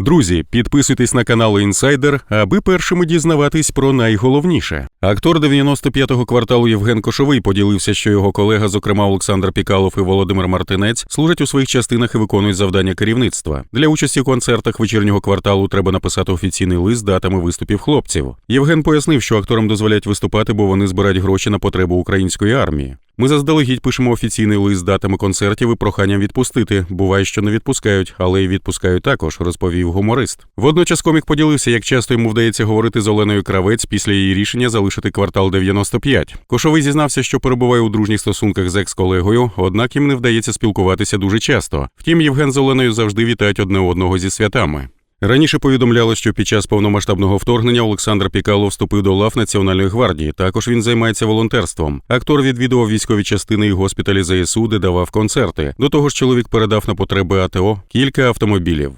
Друзі, підписуйтесь на канал Інсайдер, аби першими дізнаватись про найголовніше. Актор 95-го кварталу Євген Кошовий поділився, що його колега, зокрема Олександр Пікалов і Володимир Мартинець, служать у своїх частинах і виконують завдання керівництва. Для участі в концертах вечірнього кварталу треба написати офіційний лист з датами виступів хлопців. Євген пояснив, що акторам дозволяють виступати, бо вони збирають гроші на потребу української армії. Ми заздалегідь пишемо офіційний лист датами концертів і проханням відпустити. Буває, що не відпускають, але й відпускають також, розповів гуморист. Водночас комік поділився, як часто йому вдається говорити з Оленою Кравець після її рішення залишити квартал 95. Кошовий зізнався, що перебуває у дружніх стосунках з екс-колегою, однак їм не вдається спілкуватися дуже часто. Втім, Євген з Оленою завжди вітають одне одного зі святами. Раніше повідомляли, що під час повномасштабного вторгнення Олександр Пікало вступив до лав Національної гвардії. Також він займається волонтерством. Актор відвідував військові частини і госпіталі ЗСУ, де давав концерти. До того ж, чоловік передав на потреби АТО кілька автомобілів.